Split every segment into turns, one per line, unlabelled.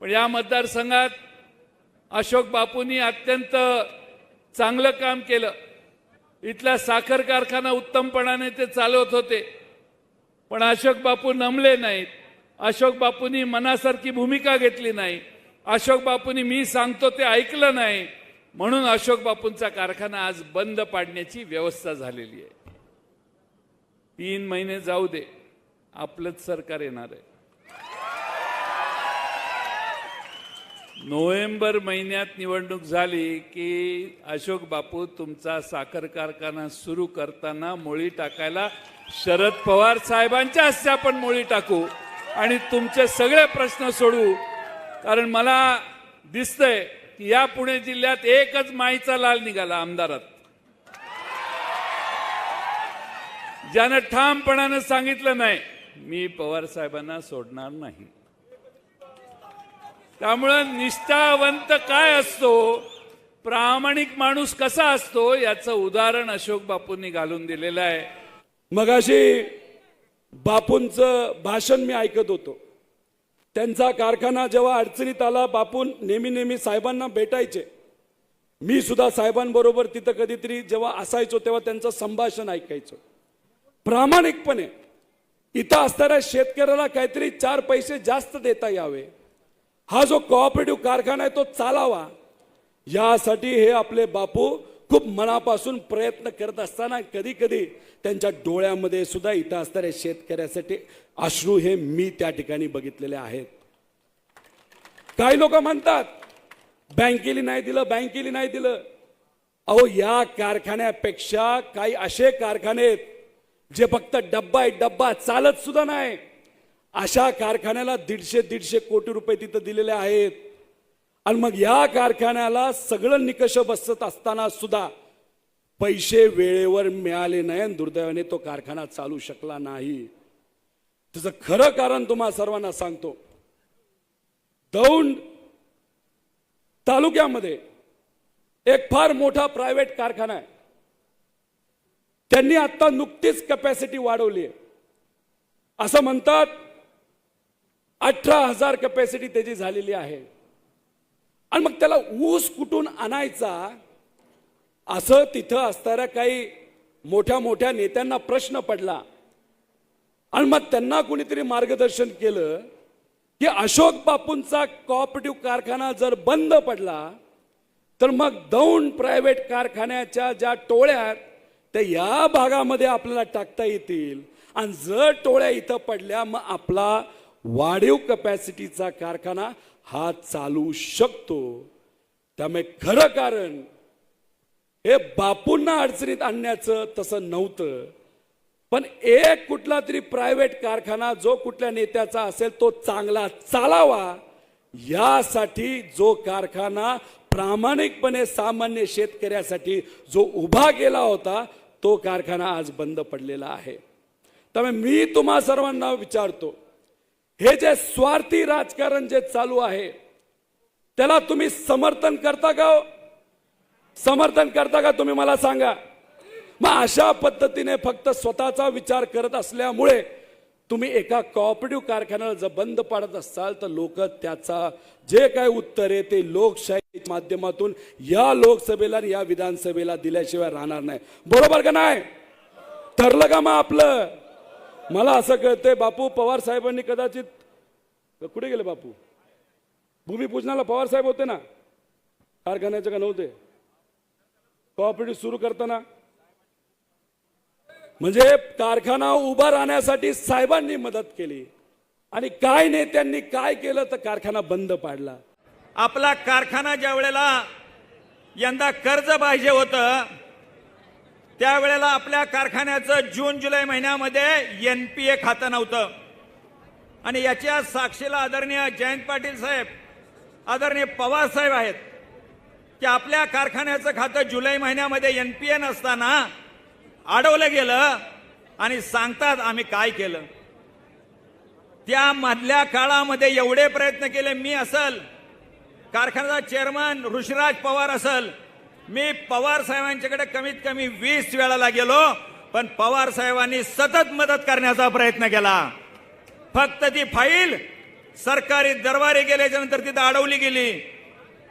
पण या मतदारसंघात अशोक बापूंनी अत्यंत चांगलं काम केलं. इथला साखर कारखाना उत्तमपणाने ते चालवत होते. पण अशोक बापू नमले नाहीत. अशोक बापूंनी मनासारखी भूमिका घेतली नाही. अशोक बापूंनी मी सांगतो ते ऐकलं नाही. म्हणून अशोक बापूंचा कारखाना आज बंद पाडण्याची व्यवस्था झालेली आहे. तीन महिने जाऊ दे. आपलंच सरकार येणार आहे. नोव्हेंबर महिन्यात निवडणूक झाली की अशोक बापू तुमचा साखर कारखाना सुरू करताना मोळी टाकायला शरद पवार साहेबांच्या हस्ते आपण मोळी टाकू आणि तुमचे सगळे प्रश्न सोडवू. कारण मला दिसतंय की या पुणे जिल्ह्यात एकच माईचा लाल निघाला आमदारात. ज्यानं ठामपणानं सांगितलं नाही मी पवार साहेबांना सोडणार नाही. त्यामुळं निष्ठावंत काय असतो? प्रामाणिक माणूस कसा असतो? याचं उदाहरण अशोक बापूंनी घालून दिलेलं आहे.
मगाशी बापूंचं भाषण मी ऐकत होतो. त्यांचा कारखाना जेव्हा अडचणीत आला बापून नेहमी नेहमी साहेबांना भेटायचे. मी सुद्धा साहेबांबरोबर तिथं कधीतरी जेव्हा असायचो तेव्हा त्यांचं संभाषण ऐकायचो. प्रामाणिकपणे इथं असणाऱ्या शेतकऱ्याला काहीतरी चार पैसे जास्त देता यावे. हा जो कोऑपरेटिव्ह कारखाना आहे तो चालावा. यासाठी हे आपले बापू खूप मनापासून प्रयत्न करत असताना कधी कधी त्यांच्या डोळ्यामध्ये सुद्धा इथं असणाऱ्या शेतकऱ्यासाठी अश्रू हे मी त्या ठिकाणी बघितलेले आहेत. काही लोक म्हणतात बँकेली नाही दिलं बँकेली नाही दिलं. अहो या कारखान्यापेक्षा काही असे कारखाने आहेत जे फक्त डब्बा आहे डब्बा चालत सुद्धा नाही. अशा कारखान्याला दीडशे दीडशे कोटी रुपये तिथं दिलेले आहेत. आणि मग या कारखान्याला सगळं निकष बसत असताना सुद्धा पैसे वेळेवर मिळाले नाही आणि दुर्दैवाने तो कारखाना चालू शकला नाही. त्याचं खरं कारण तुम्हा सर्वांना सांगतो. दौंड तालुक्यामध्ये एक फार मोठा प्रायव्हेट कारखाना आहे. त्यांनी आता नुकतीच कपॅसिटी वाढवली आहे. असं म्हणतात अठरा हजार कपॅसिटी त्याची झालेली आहे. आणि मग त्याला ऊस कुठून आणायचा? असं तिथं असणाऱ्या काही मोठ्या मोठ्या नेत्यांना प्रश्न पडला. आणि मग त्यांना कुणीतरी मार्गदर्शन केलं की अशोक बापूंचा कॉपरेटिव्ह कारखाना जर बंद पडला तर मग दौंड प्रायव्हेट कारखान्याच्या ज्या टोळ्या आहेत, त्या या भागामध्ये आपल्याला टाकता येतील. आणि जर टोळ्या इथं पडल्या मग आपला वाढीव कपॅसिटीचा कारखाना हा चालू शकतो. त्यामुळे खरं कारण हे बापूंना अडचणीत आणण्याचं तसं नव्हतं. पण एक कुठला तरी प्रायव्हेट कारखाना जो कुठल्या नेत्याचा असेल तो चांगला चालावा यासाठी जो कारखाना प्रामाणिकपणे सामान्य शेतकऱ्यासाठी जो उभा केला होता तो कारखाना आज बंद पडलेला आहे. त्यामुळे मी तुम्हा सर्वांना विचारतो हे जे स्वार्थी राजकारण जे चालू आहे त्याला तुम्ही समर्थन करता का हो? समर्थन करता का तुम्ही मला सांगा? मग अशा पद्धतीने फक्त स्वतःचा विचार करत असल्यामुळे तुम्ही एका कॉपरेटिव्ह कारखान्याला जर बंद पाडत असाल तर लोक त्याचा जे काय उत्तर आहे ते लोकशाही माध्यमातून या लोकसभेला आणि या विधानसभेला दिल्याशिवाय राहणार नाही. बरोबर का नाही? ठरलं का मग आपलं? मला असं कळतंय बापू पवार साहेबांनी कदाचित कुठे गेले बापू? भूमिपूजनाला पवार साहेब होते ना? कारखान्याचे का नव्हते? कॉपरेटिव्ह सुरू करताना. म्हणजे कारखाना उभा राहण्यासाठी साहेबांनी मदत केली. आणि काय नेत्यांनी काय केलं तर कारखाना बंद पाडला.
आपला कारखाना ज्या वेळेला यंदा कर्ज पाहिजे होतं त्यावेळेला आपल्या कारखान्याचं जून जुलै महिन्यामध्ये एन पी ए खातं नव्हतं. आणि याच्या साक्षीला आदरणीय जयंत पाटील साहेब आदरणीय पवार साहेब आहेत. की आपल्या कारखान्याचं खातं जुलै महिन्यामध्ये एन पी ए नसताना अडवलं गेलं आणि सांगतात आम्ही काय केलं. त्या मधल्या काळामध्ये एवढे प्रयत्न केले मी असल कारखान्याचा चेअरमन ऋषिराज पवार असल मी पवार साहेबांच्याकडे कमीत कमी वीस वेळाला गेलो पण पवार साहेबांनी सतत मदत करण्याचा प्रयत्न केला. फक्त ती फाईल सरकारी दरबारी गेल्याच्यानंतर तिथं अडवली गेली.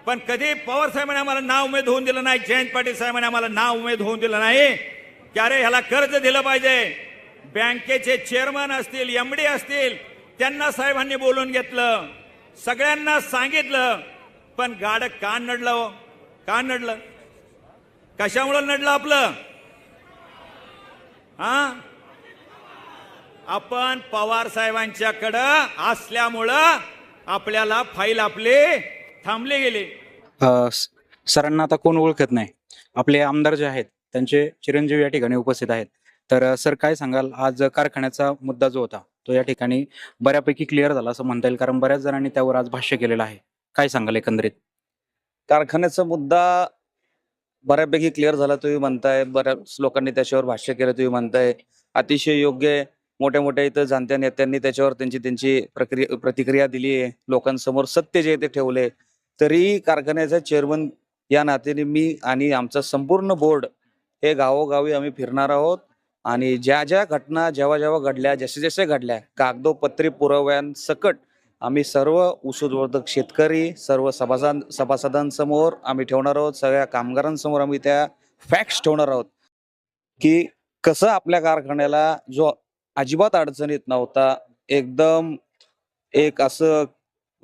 पण कधी पवार साहेबांनी आम्हाला नाव उमेद होऊन दिलं नाही जयंत पाटील साहेबांनी आम्हाला नाव उमेद होऊन दिलं नाही. की अरे ह्याला कर्ज दिलं पाहिजे. बँकेचे चेअरमन असतील एमडी असतील त्यांना साहेबांनी बोलून घेतलं. सगळ्यांना सांगितलं पण गाडं का नडलं हो. का नडलं. कशामुळं नडलं आपलं? हा? आपण पवार साहेबांच्याकडं असल्यामुळं आपल्याला फाईल आपली थांबली गेली.
सरांना आता कोण ओळखत नाही. आपले आमदार जे आहेत त्यांचे चिरंजीव या ठिकाणी उपस्थित आहेत. तर सर काय सांगाल? आज कारखान्याचा मुद्दा जो होता तो या ठिकाणी बऱ्यापैकी क्लिअर झाला असं म्हणता येईल कारण बऱ्याच जणांनी त्यावर आज भाष्य केलेलं आहे. काय सांगाल एकंदरीत?
कारखान्याचा मुद्दा बऱ्यापैकी क्लिअर झाला तुम्ही म्हणताय. बऱ्याच लोकांनी त्याच्यावर भाष्य केलं तुम्ही म्हणताय. अतिशय योग्य मोठ्या मोठ्या इथं जाणत्या नेत्यांनी त्याच्यावर त्यांची त्यांची प्रक्रिया प्रतिक्रिया दिली आहे. लोकांसमोर सत्य जे ते ठेवले तरी कारखान्याचा चेअरमन या नात्याने मी आणि आमचा संपूर्ण बोर्ड हे गावोगावी आम्ही फिरणार आहोत. आणि ज्या ज्या घटना जेव्हा जेव्हा घडल्या जसे जसे घडल्या कागदोपत्री पुराव्यांसकट आम्ही सर्व ऊसोद्वर्धक शेतकरी सर्व सभासद सभासदांसमोर आम्ही ठेवणार आहोत. सगळ्या कामगारांसमोर आम्ही त्या फॅक्ट्स ठेवणार आहोत. की कसं आपल्या कारखान्याला जो अजिबात अडचणीत नव्हता एकदम एक असं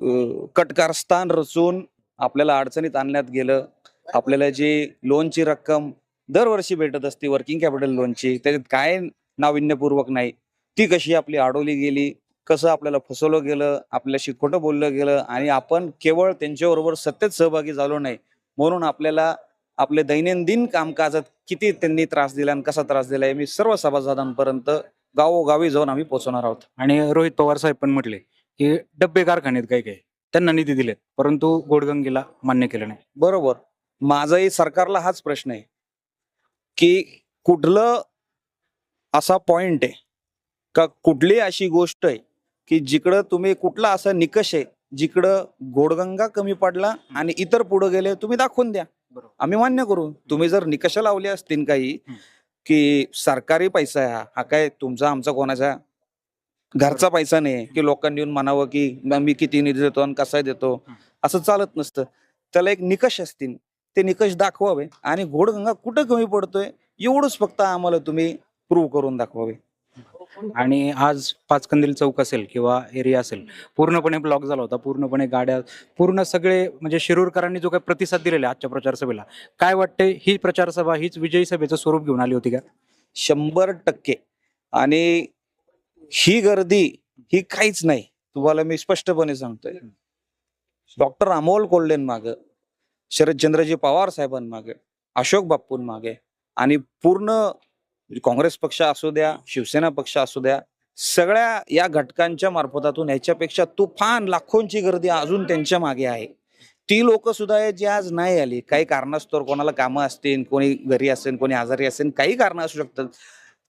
कटकार कटकारस्थान रचून आपल्याला अडचणीत आणण्यात गेलं. आपल्याला जी लोनची रक्कम दरवर्षी भेटत असते वर्किंग कॅपिटल लोनची त्याच्यात काय नाविन्यपूर्वक नाही ती कशी आपली अडवली गेली? कसं आपल्याला फसवलं गेलं आपल्याशी खोटं बोललं गेलं आणि आपण केवळ त्यांच्याबरोबर सत्तेत सहभागी झालो नाही म्हणून आपल्याला आपले दैनंदिन कामकाजात किती त्यांनी त्रास दिला आणि कसा त्रास दिला मी सर्व सभासदांपर्यंत गावोगावी जाऊन आम्ही पोहोचवणार आहोत.
आणि रोहित पवार साहेब पण म्हटले की डब्बे कारखान्यात काही काही त्यांना निधी दिलेत परंतु गोडगंगेला मान्य केलं नाही.
बरोबर. माझाही सरकारला हाच प्रश्न आहे की कुठलं असा पॉइंट आहे का कुठली अशी गोष्ट आहे की जिकडं तुम्ही कुठला असा निकष आहे जिकडं गोडगंगा कमी पडला आणि इतर पुढे गेले तुम्ही दाखवून द्या. आम्ही मान्य करू. तुम्ही जर निकष लावले असतील काही. की सरकारी पैसा आहे हा काय तुमचा आमचा कोणाचा? घरचा पैसा नाही की लोकांनी येऊन म्हणावं की "मग मी किती निधी देतो आणि कसा देतो. असं चालत नसतं. त्याला एक निकष असतील. ते निकष दाखवावे आणि घोडगंगा कुठं कमी पडतोय एवढंच फक्त आम्हाला तुम्ही प्रूव्ह करून दाखवावे.
आणि आज पाचकंदील चौक असेल किंवा एरिया असेल पूर्णपणे ब्लॉक झाला होता पूर्णपणे गाड्या पूर्ण सगळे म्हणजे शिरूरकरांनी जो काही प्रतिसाद दिलेला आजच्या प्रचार सभेला काय वाटते ही प्रचार सभा हीच विजयी सभेचं स्वरूप घेऊन आली होती का?
शंभर टक्के. आणि ही गर्दी ही काहीच नाही तुम्हाला मी स्पष्टपणे सांगतोय. डॉक्टर अमोल कोल्हेन माग शरदचंद्रजी पवार साहेबांमागे अशोक बाप्पूंमागे आणि पूर्ण म्हणजे काँग्रेस पक्ष असू द्या शिवसेना पक्ष असू द्या सगळ्या या घटकांच्या मार्फतातून याच्यापेक्षा तुफान लाखोंची गर्दी अजून त्यांच्या मागे आहे. ती लोक सुद्धा आहेत जी आज नाही आली. काही कारणास्तव कोणाला कामं असतील कोणी घरी असेल कोणी आजारी असेल काही कारण असू शकतात.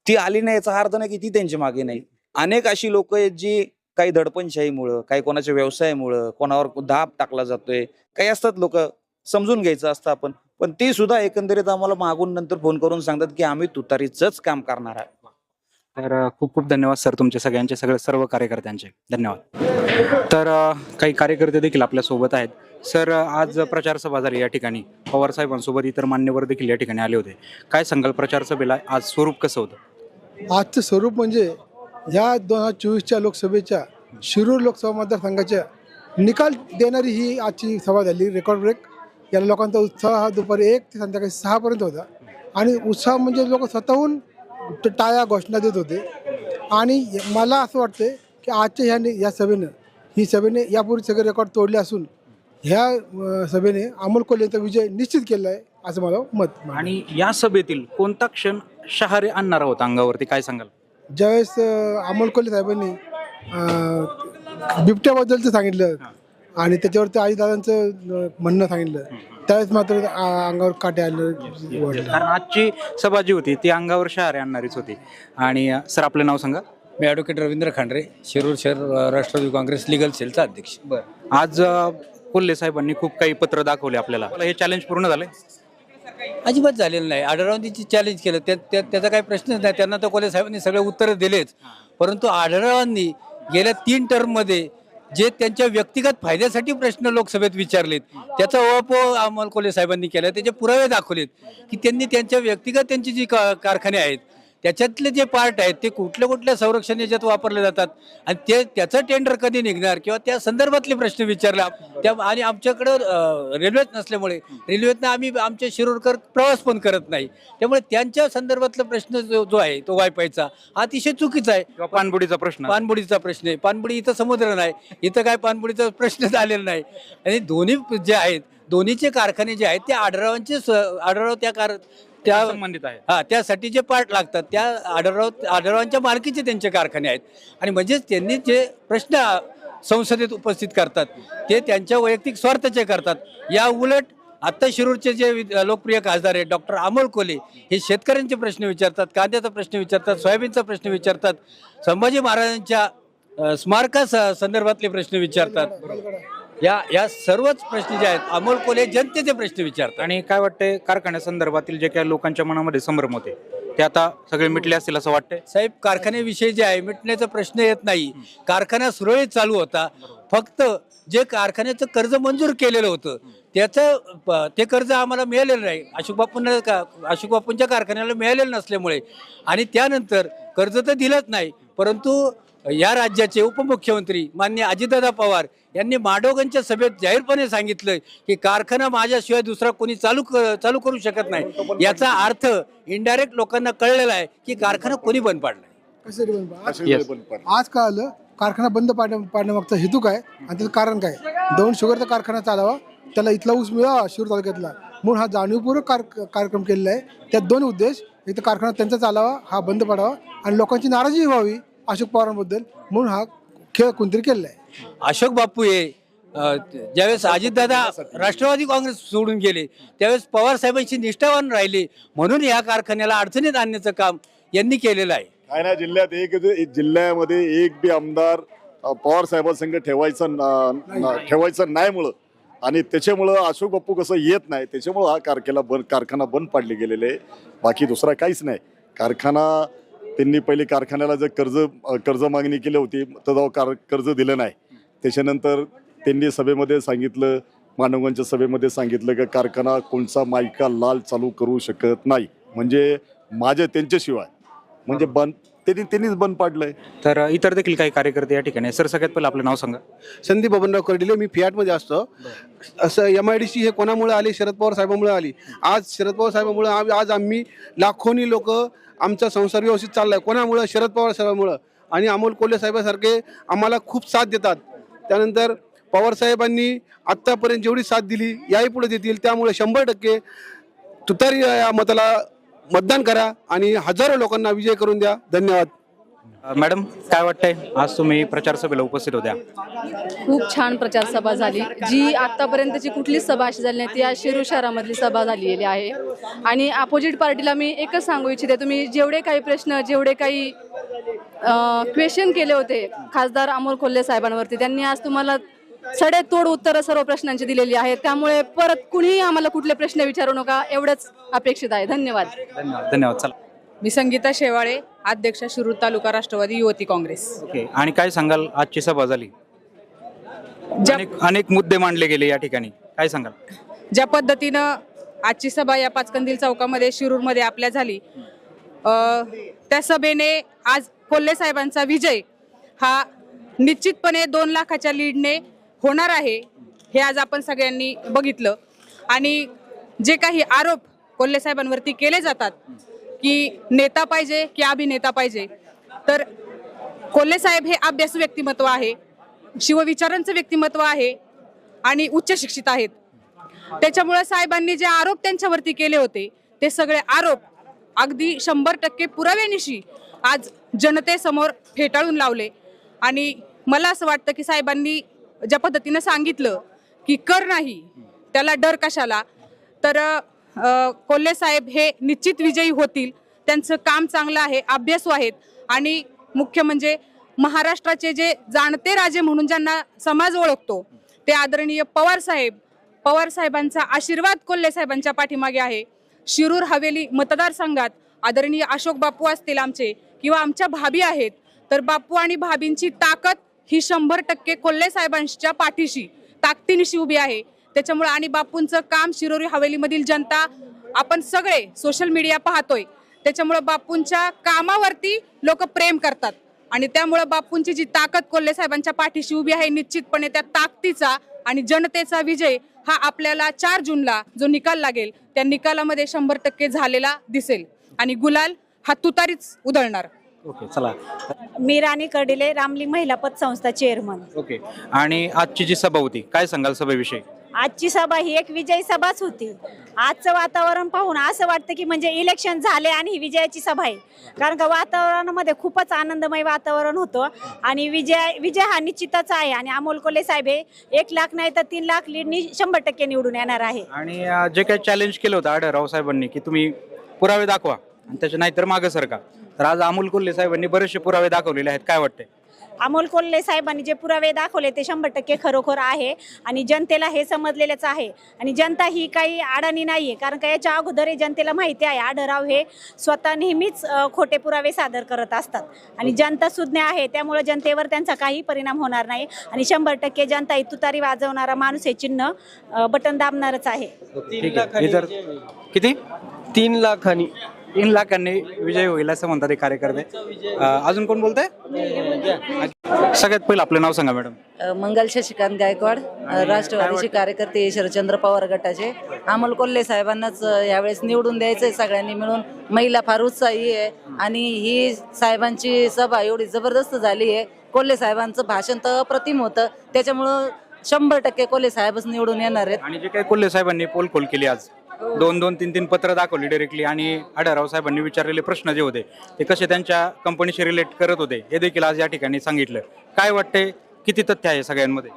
ती आली नाही याचा अर्थ नाही की ती त्यांच्या मागे नाही. अनेक अशी लोक आहेत जी काही दडपणशाहीमुळं काही कोणाच्या व्यवसायामुळं कोणावर दाब टाकला जातोय. काही असतात लोक समजून घ्यायचं असतं आपण. पण ती सुद्धा एकंदरीत आम्हाला मागून नंतर फोन करून सांगतात की आम्ही तुतारीचंच काम करणार आहे
तर खूप खूप धन्यवाद सर तुमचे सगळ्यांचे सगळे सर्व कार्यकर्त्यांचे. धन्यवाद. तर काही कार्यकर्ते देखील आपल्यासोबत आहेत. सर आज प्रचार सभा झाली या ठिकाणी. पवार साहेबांसोबत इतर मान्यवर देखील या ठिकाणी आले होते. काय सांगाल प्रचार सभेला आज स्वरूप कसं होतं?
आजचं स्वरूप म्हणजे ह्या दोन हजार चोवीसच्या लोकसभेच्या शिरूर लोकसभा मतदारसंघाच्या निकाल देणारी ही आजची सभा झाली रेकॉर्ड ब्रेक याला लोकांचा उत्साह हा दुपारी एक ते संध्याकाळी सहापर्यंत होता. आणि उत्साह म्हणजे लोक स्वतःहून टाळ्या घोषणा देत होते. आणि मला असं वाटतं की आजच्या ह्या नि- या सभेनं ही सभेने यापूर्वी सगळे रेकॉर्ड तोडले असून ह्या सभेने अमोल कोल्हेचा विजय निश्चित केला आहे असं मला मत.
आणि या सभेतील कोणता क्षण शहारे आणणारा होता अंगावरती? काय सांगाल?
ज्यावेळेस अमोल कोल्हे साहेबांनी बिबट्याबद्दलचं सांगितलं. आणि त्याच्यावरती आईदादांचं म्हणणं सांगितलं. त्यावेळेस मात्र आ- अंगावर काटे आलं.
कारण आजची सभा जी होती ती अंगावर शहारे आणणारीच होती. आणि अ, सर आपलं नाव सांगा.
मी ॲडव्होकेट रवींद्र खांडरे शिरूर शहर राष्ट्रवादी काँग्रेस लिगल सेलचा अध्यक्ष.
आज अ, कोल्हे साहेबांनी खूप काही पत्र दाखवले आपल्याला. हे चॅलेंज पूर्ण झाले?
अजिबात झालेलं नाही. आढळरावांची चॅलेंज केलं. त्या त्या- त्याचा काही प्रश्नच नाही. त्यांना तर कोले साहेबांनी सगळे उत्तरं दिलेच. परंतु आढळरावांनी गेल्या तीन टर्ममध्ये जे त्यांच्या व्यक्तिगत फायद्यासाठी प्रश्न लोकसभेत विचारलेत त्याचा ओळखो अमोल कोले साहेबांनी केला त्याचे पुरावे दाखवलेत की त्यांनी त्यांच्या व्यक्तिगत त्यांची जी का- कारखाने आहेत त्याच्यातले जे पार्ट आहेत ते कुठल्या कुठल्या संरक्षण याच्यात वापरले जातात? आणि ते त्याचं टेंडर कधी निघणार? किंवा त्या संदर्भातले प्रश्न विचारले. त्या आणि आमच्याकडं रेल्वेच नसल्यामुळे रेल्वेतनं आम्ही आमच्या शिरूरकर प्रवास पण करत नाही. त्यामुळे त्यांच्या संदर्भातला प्रश्न जो जो आहे तो वायफायचा अतिशय चुकीचा आहे.
पाणबुडीचा प्रश्न.
पाणबुडीचा प्रश्न आहे. पाणबुडी इथं समुद्र नाही. इथं काय पाणबुडीचा प्रश्नच आलेला नाही. आणि दोन्ही जे आहेत दोन्हीचे कारखाने जे आहेत ते आढळरावांचे स- आढळराव त्या कार त्या
संबंधित आहे
हा त्यासाठी जे पार्ट लागतात त्या आढळराव आढळरावांच्या मालकीचे त्यांचे कारखाने आहेत. आणि म्हणजेच त्यांनी जे प्रश्न संसदेत उपस्थित करतात ते त्यांच्या वैयक्तिक स्वार्थाचे करतात. या उलट आत्ता शिरूरचे जे लोकप्रिय खासदार आहेत डॉक्टर अमोल कोले हे शेतकऱ्यांचे प्रश्न विचारतात कांद्याचा प्रश्न विचारतात सोयाबीनचा प्रश्न विचारतात संभाजी महाराजांच्या स्मारका संदर्भातले प्रश्न विचारतात. या या सर्वच प्रश्न जे आहेत अमोल कोले जनतेचे प्रश्न विचारतात.
आणि काय वाटतंय कारखान्यासंदर्भातील जे काही लोकांच्या मनामध्ये संभ्रम होते ते आता सगळे मिटले असतील असं वाटतंय?
साहेब कारखान्याविषयी जे आहे मिटण्याचा प्रश्न येत नाही. कारखाना सुरळीत चालू होता. फक्त जे कारखान्याचं कर्ज मंजूर केलेलं होतं त्याचं प- ते कर्ज आम्हाला मिळालेलं नाही. अशोक बापूंना का अशोक बापूंच्या कारखान्याला मिळालेलं नसल्यामुळे. आणि त्यानंतर कर्ज तर दिलंच नाही परंतु या राज्याचे उपमुख्यमंत्री मान्य अजितदादा पवार यांनी माडोगनच्या सभेत जाहीरपणे सांगितलं की कारखाना माझ्याशिवाय दुसरा कोणी चालू चालू करू शकत नाही. याचा अर्थ इनडायरेक्ट लोकांना कळलेला आहे की कारखाना कोणी बंद पाडलाय
कशासाठी बंद पा- आज-
Yes.
आज कळालं कारखाना बंद पाडण्या पाडण्यामागचा हेतू काय? आणि त्याचं कारण काय? दोन शुगरचा कारखाना चालावा त्याला इथला ऊस मिळावा शिरूर तालुक्यातला. म्हणून हा जाणीवपूर्वक कार कार्यक्रम केलेला आहे. त्यात दोन उद्देश एक तर कारखाना त्यांचा चालावा हा बंद पडावा आणि लोकांची नाराजी व्हावी. अशोक पवारांबद्दल म्हणून हा खेळ कोणतरी केलेला आहे.
अशोक बापू हे ज्यावेळेस अजितदादा राष्ट्रवादी काँग्रेस सोडून गेले त्यावेळेस पवार साहेबांशी निष्ठावान राहिले म्हणून या कारखान्याला अडचणीत आणण्याचं काम यांनी केलेलं आहे.
ठाणे जिल्ह्यात एक जिल्ह्यामध्ये एक बी आमदार पवार साहेबांसंग ठेवायचं न- न- ठेवायचं नाही मुळं. आणि त्याच्यामुळं अशोक बाप्पू कसं येत नाही त्याच्यामुळं हा कारखेला बंद कारखाना बंद पाडले गेलेले आहे. बाकी दुसरा काहीच नाही. कारखाना त्यांनी पहिले कारखान्याला जर कर्ज कर्ज मागणी केली होती तर तेव्हा कार कर्ज दिलं नाही. त्याच्यानंतर त्यांनी सभेमध्ये सांगितलं मानवगांच्या सभेमध्ये सांगितलं की कारखाना कोणचा मायका लाल चालू करू शकत नाही. म्हणजे माझ्या त्यांच्याशिवाय. म्हणजे बंद त्यांनी त्यांनीच बंद पाडलंय.
तर इतर देखील काही कार्यकर्ते या ठिकाणी. सर सगळ्यात पहिलं आपलं नाव सांगा.
संदीप बबनराव कर्डिले मी फियाटमध्ये असतो. असं एम आय डी सी हे कोणामुळे आली? शरद पवार साहेबांमुळे आली. आज शरद पवार साहेबांमुळे आज आम्ही लाखोनी लोक आमचा संसार व्यवस्थित चाललाय. कोणामुळं? शरद पवार साहेबामुळं. आणि अमोल कोल्हे साहेबासारखे आम्हाला खूप साथ देतात. त्यानंतर पवार साहेबांनी आत्तापर्यंत जेवढी साथ दिली याही पुढे देतील. त्यामुळे शंभर टक्के तुतारी या मताला मतदान करा आणि हजारो लोकांना विजय करून द्या. धन्यवाद.
मॅडम काय वाटतंय? आज तुम्ही प्रचार सभेला उपस्थित होत्या.
खूप छान प्रचार सभा झाली. जी आतापर्यंतची कुठलीच सभा अशी झाली नाही ती आज शिरूर शहरामधली सभा झालेली आहे. आणि अपोजिट पार्टीला मी एकच सांगू इच्छिते तुम्ही जेवढे काही प्रश्न जेवढे काही क्वेश्चन केले होते खासदार अमोल कोल्हे साहेबांवरती त्यांनी आज तुम्हाला सडेतोड उत्तरं सर्व प्रश्नांची दिलेली आहेत. त्यामुळे परत कुणीही आम्हाला कुठले प्रश्न विचारू नका एवढंच अपेक्षित आहे. धन्यवाद.
धन्यवाद. धन्यवाद. चला.
मी संगीता शेवाळे अध्यक्ष शिरूर तालुका राष्ट्रवादी युवती काँग्रेस.
ओके. आणि काय सांगाल आजची सभा झाली?
ज्या
अनेक अनेक मुद्दे मांडले गेले या ठिकाणी. काय सांगाल?
ज्या पद्धतीनं आजची सभा या पाचकंदील चौकामध्ये शिरूरमध्ये आपल्या झाली अ, त्या सभेने आज कोल्हे साहेबांचा विजय हा निश्चितपणे दोन लाखाच्या लीडने होणार आहे हे आज आपण सगळ्यांनी बघितलं. आणि जे काही आरोप कोल्हे साहेबांवरती केले जातात की नेता पाहिजे की अभिनेता पाहिजे. तर कोल्हे साहेब हे अभ्यासू व्यक्तिमत्व आहे शिवविचारांचं व्यक्तिमत्व आहे आणि उच्च शिक्षित आहेत. त्याच्यामुळे साहेबांनी जे आरोप त्यांच्यावरती केले होते ते सगळे आरोप अगदी शंभर टक्के पुराव्यानिशी आज जनतेसमोर फेटाळून लावले. आणि मला असं वाटतं की साहेबांनी ज्या पद्धतीनं सांगितलं की कर नाही त्याला डर कशाला? तर कोल्हे साहेब हे निश्चित विजयी होतील. त्यांचं काम चांगलं आहे अभ्यासू आहेत. आणि मुख्य म्हणजे महाराष्ट्राचे जे जाणते राजे म्हणून ज्यांना समाज ओळखतो ते आदरणीय पवार साहेब. पवार साहेबांचा आशीर्वाद कोल्हे साहेबांच्या पाठीमागे आहे. शिरूर हवेली मतदारसंघात आदरणीय अशोक बापू असतील आमचे किंवा आमच्या भाभी आहेत तर बापू आणि भाभींची ताकद ही शंभर टक्के कोल्हे साहेबांच्या पाठीशी ताकदीनिशी उभी आहे. त्याच्यामुळे आणि बापूंचं काम शिरोरी हवेलीमधील जनता आपण सगळे सोशल मीडिया पाहतोय. त्याच्यामुळे बापूंच्या कामावरती लोक प्रेम करतात. आणि त्यामुळे बापूंची जी ताकद कोल्हे साहेबांच्या पाठीशी उभी आहे निश्चितपणे त्या ताकदीचा आणि जनतेचा विजय हा आपल्याला चार जूनला जो निकाल लागेल त्या निकालामध्ये शंभर टक्के झालेला दिसेल. आणि गुलाल हा तुतारीच उधळणार.
ओके चला.
मी राणी कर्डिले रामली महिला पतसंस्था चेअरमन
ओके. आणि आजची जी सभा होती काय सांगाल सभेविषयी?
आजची सभा ही एक विजयी सभाच होती. आजचं वातावरण पाहून असं वाटतं की म्हणजे इलेक्शन झाले आणि ही विजयाची सभा आहे. कारण का वातावरणामध्ये खूपच आनंदमय वातावरण होतं आणि विजय विजय हा निश्चितच आहे. आणि अमोल कोले साहेब हे एक लाख नाही तर तीन लाख लीडनी शंभर टक्के निवडून येणार आहे.
आणि अं, जे काही चॅलेंज केलं होतं आढळराव साहेबांनी की तुम्ही पुरावे दाखवा. आणि त्याच्या नाहीतर मागं सरका. तर आज अमोल कोल्हे साहेबांनी बरेचसे पुरावे दाखवलेले आहेत. काय वाटतंय?
अमोल कोल्हे साहेबांनी जे पुरावे दाखवले ते शंभर टक्के खरोखर आहे. आणि जनतेला हे समजलेलंच आहे. आणि जनता ही काही अडाणी नाही आहे कारण का याच्या अगोदर जनतेला माहिती आहे आढळराव हे स्वतः नेहमीच खोटे पुरावे सादर करत असतात. आणि जनता सुज्ञ आहे त्यामुळे जनतेवर त्यांचा काही परिणाम होणार नाही. आणि शंभर टक्के जनता ही तुतारी वाजवणारा माणूस हे चिन्ह बटन दाबणारच आहे.
किती?
तीन लाखांनी.
तीन लाखांनी विजय होईल असं म्हणतात हे कार्यकर्ते. अं, अजून कोण बोलतंय? सगळ्यात पहिलं आपलं नाव सांगा मॅडम.
मंगल शशिकांत गायकवाड अ, राष्ट्रवादीचे कार्यकर्ते शरदचंद्र पवार गटाचे. अमोल कोल्हे साहेबांनाच अ, यावेळेस निवडून द्यायचंय सगळ्यांनी मिळून. महिला फार उत्साही आहे आणि ही साहेबांची सभा एवढी जबरदस्त झाली आहे. कोल्हे साहेबांचं भाषण तर अप्रतिम होतं. त्याच्यामुळं शंभर टक्के कोल्हे साहेबच निवडून येणार आहेत.
आणि जे काही कोल्हे साहेबांनी पोल खोल केली आज दोन दोन तीन तीन पत्र दाखवली डायरेक्टली आणि आढळराव साहेबांनी विचारलेले प्रश्न जे होते ते कसे त्यांच्या कंपनीशी रिलेट करत होते हे देखील आज या ठिकाणी सांगितलं. काय वाटते किती तथ्य आहे सगळ्यांमध्ये?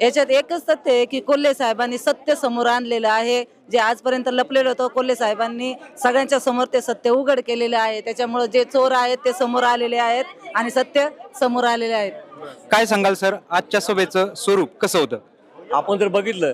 याच्यात एकच सत्य आहे की कोल्हे साहेबांनी सत्य समोर आणलेलं आहे. जे आजपर्यंत लपलेलं होतं कोल्हे साहेबांनी सगळ्यांच्या समोर ते सत्य उघड केलेलं आहे. त्याच्यामुळे जे चोर आहेत ते समोर आलेले आहेत आणि सत्य समोर आलेले आहेत.
काय सांगाल सर? आजच्या सभेचं स्वरूप कसं होतं?
आपण जर बघितलं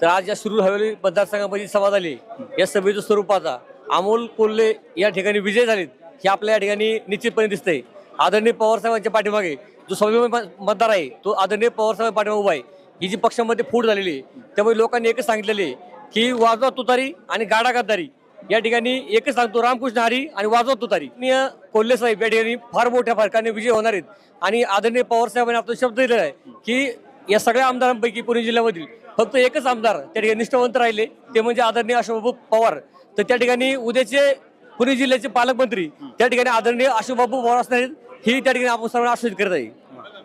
तर आज या शिरूर हवेली मतदारसंघामध्ये सभा झाली. या सभेचं स्वरूपाचा अमोल कोल्हे या ठिकाणी विजय झालेत हे आपल्या या ठिकाणी निश्चितपणे दिसतंय. आदरणीय पवारसाहेबांच्या पाठीमागे जो स्वाभिमान मतदार आहे तो आदरणीय पवारसाहेब पाठीमागे उभा आहे. ही जी पक्षामध्ये फूट झालेली आहे त्यामुळे लोकांनी एकच सांगितलेले की वाजवा तुतारी आणि गाडा गद्दारी. या ठिकाणी एकच सांगतो रामकृष्ण हरी आणि वाजवा तुतारी. मी, कोल्हे साहेब या ठिकाणी फार मोठ्या फरकाने विजय होणार आहेत. आणि आदरणीय पवारसाहेबांनी आपला शब्द दिलेला आहे की या सगळ्या आमदारांपैकी पुणे जिल्ह्यामधील फक्त एकच आमदार त्या ठिकाणी निष्ठावंत राहिले. ते म्हणजे आदरणीय अशोकबाबू पवार. तर त्या ठिकाणी उद्याचे पुणे जिल्ह्याचे पालकमंत्री त्या ठिकाणी आदरणीय अशोकबाबू पवार असणार आहेत. ही त्या ठिकाणी आपण सर्वांना आश्वासित करत आहे.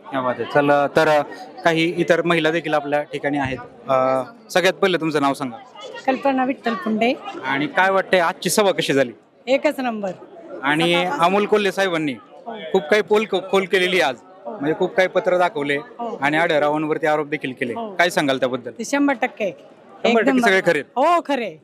क्या बात आहे चल तर काही इतर महिला देखील आपल्या ठिकाणी आहेत. सगळ्यात पहिलं तुमचं नाव सांगा.
कल्पना विठ्ठल पुंडे
आणि काय वाटतंय आजची सभा कशी झाली?
एकच नंबर.
आणि अमोल कोल्हे साहेबांनी खूप काही पोल खोल केलेली आज. म्हणजे खूप काही पत्र दाखवले आणि आढळरावांवरती आरोप देखील केले. काय सांगाल त्याबद्दल?
शंभर टक्के.
शंभर टक्के सगळे खरे
हो खरे.